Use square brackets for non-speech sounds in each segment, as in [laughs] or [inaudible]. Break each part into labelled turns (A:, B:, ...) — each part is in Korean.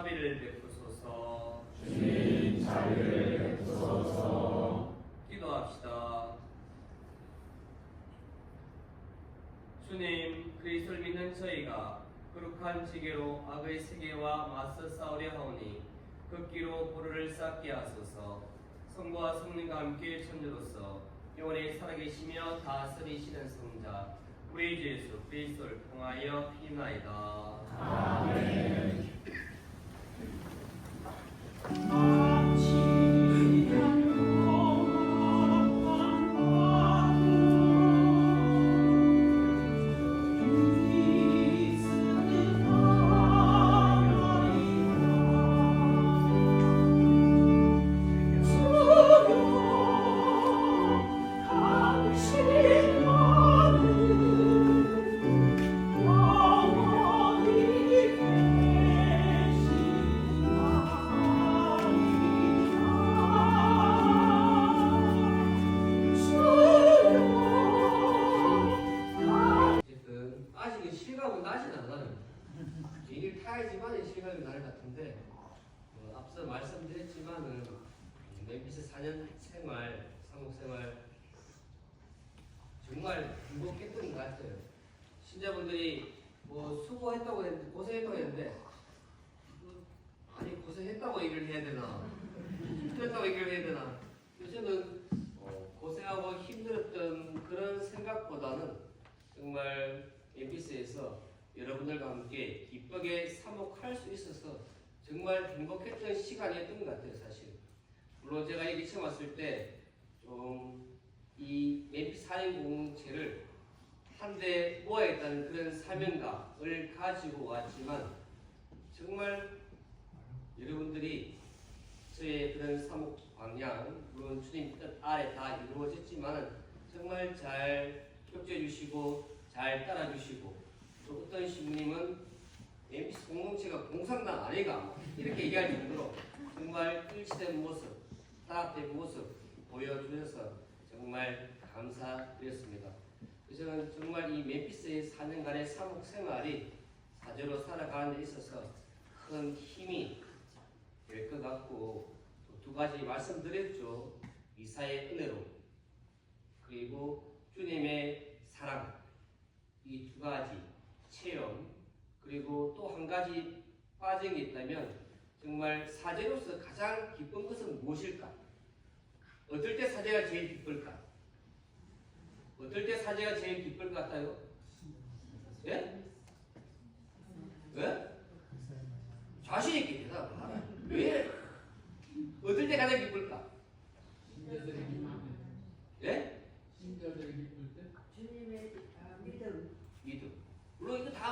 A: 자비를 베푸소서.
B: 주님 자비를 베푸소서
A: 기도합시다. 주님, 그리스도를 믿는 저희가 거룩한 지계로 악의 세계와 맞서 싸우려 하오니 그 끼로 보루를 쌓게 하소서. 성부와 성령과 함께 천주로서 영원히 살아계시며 다스리시는 성자 우리 주 예수 그리스도를 통하여 피나이다.
B: 아멘
C: 어쨌 실감이 날것 같은데 어, 앞서 말씀드렸지만은 멤피스 4년 생활, 상목 생활 정말 행복했던 것 같아요. 신자분들이 뭐 수고했다고 했는데 고생했다고 했는데 뭐, 아니 고생했다고 얘기를 해야 되나 힘들었다고 얘기를 해야 되나 요새는 어, 고생하고 힘들었던 그런 생각보다는 정말 MBC에서 여러분들과 함께 기쁘게 사목할 수 있어서 정말 행복했던 시간이었던 것 같아요, 사실. 물론 제가 여기 처음 왔을 때 좀이 MP 4인 공동체를 한데 모아야겠다는 그런 사명감을 가지고 왔지만 정말 여러분들이 저의 그런 사목 방향, 물론 주님 뜻 아래 다 이루어졌지만은 정말 잘 협조해 주시고 잘 따라 주시고 또 어떤 신부님은 MBC 공동체가 공산당 아니가 이렇게 얘기할 정도로 정말 일치된 모습, 따뜻한 모습 보여주셔서 정말 감사드렸습니다. 저는 정말 이 멤피스의 4년간의 사목 생활이 사제로 살아가는 데 있어서 큰 힘이 될 것 같고 또두 가지 말씀드렸죠. 이사의 은혜로 그리고 주님의 사랑 이 두 가지 체험 그리고 또 한 가지 빠진 게 있다면 정말 사제로서 가장 기쁜 것은 무엇일까? 어떨 때 사제가 제일 기쁠까? 어떨 때 사제가 제일 기쁠 것 같아요? 예? 왜? 자신 있게 대답하라. 왜? 어떨 때 가장 기쁠까? 예?
D: 주님의 아, 믿음
C: 믿음.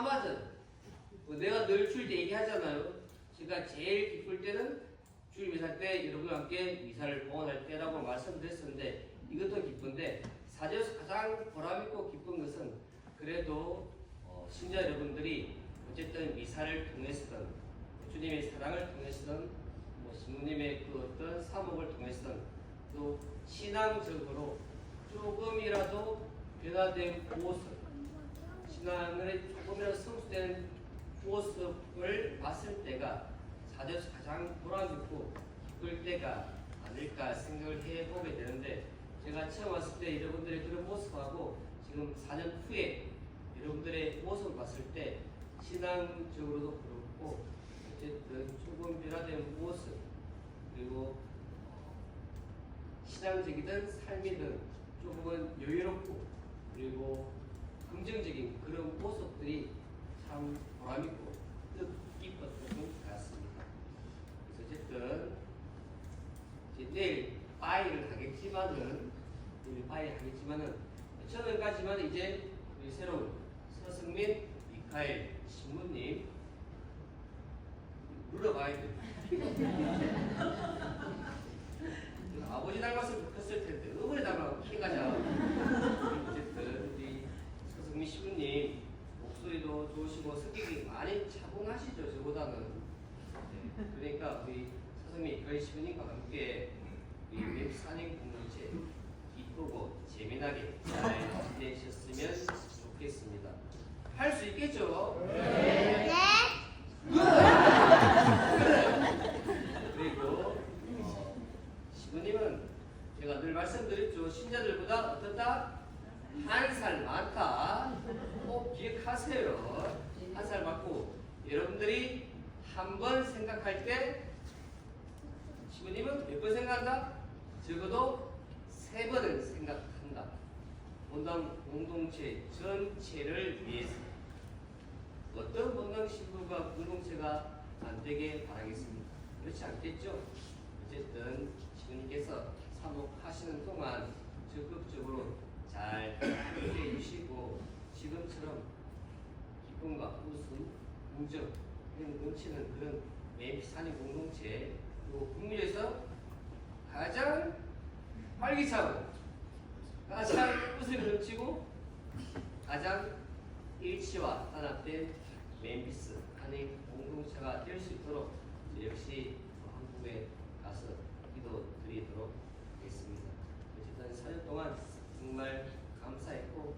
C: 맞아. 뭐 내가 늘때 얘기하잖아요. 제가 제일 기쁠 때는 주일 미사 때 여러분과 함께 미사를 봉헌할 때라고 말씀드렸었는데 이것도 기쁜데 사제에서 가장 보람있고 기쁜 것은 그래도 어, 신자 여러분들이 어쨌든 미사를 통해서든 주님의 사랑을 통해서든 뭐 신부님의 그 어떤 사목을 통해서든 또 신앙적으로 조금이라도 변화된 모습 신앙을 조금이라도 성숙된 모습을 봤을 때가 사도에서 가장 보람있고 기쁠 때가 아닐까 생각을 해보게 되는데 제가 처음 왔을 때 여러분들의 그런 모습하고 지금 4년 후에 여러분들의 모습을 봤을 때 신앙적으로도 그렇고 어쨌든 조금 변화된 모습 그리고 신앙적이든 삶이든 조금은 여유롭고 그리고 긍정적인 그런 모습들이 참 보람있고 뜻깊었던 것 같습니다. 그래서 어쨌든 이제 내일 바이를 하겠지만은 내일 바이 하겠지만은 저는까지만 이제 우리 새로운 서승민 미카엘 신부님 물러봐야 돼. [laughs] 아버지 좋겠을 그러니까 우리 선생님 결심님과 함께 우리 웹산행 공동체 이쁘고 재미나게 잘 지내셨으면 좋겠습니다. 할 수 있겠죠?
B: 네.
C: 그리고 시부님은 제가 늘 말씀드렸죠. 신자들보다 어떻다? 한 살 많다. 꼭 기억하세요. 한 살 많고 여러분들이 한 번 생각할 때 시부님은 몇 번 생각한다? 적어도 세 번은 생각한다. 본당 공동체 전체를 위해서 어떤 본당 신부가 공동체가 안 되게 바라겠습니다. 그렇지 않겠죠? 어쨌든 시부님께서 사목하시는 동안 적극적으로 잘 해주시고 주시고 지금처럼 기쁨과 웃음, 긍정 넘치는 그런 매피산의 공동체 그리고 국민에서 가장 활기차고 가장 웃음이 넘치고 가장 일치와 단합된 멤피스 한의 공동체가 될 수 있도록 저 역시 한국에 가서 기도 드리도록 하겠습니다. 어쨌든 4년 동안 정말 감사했고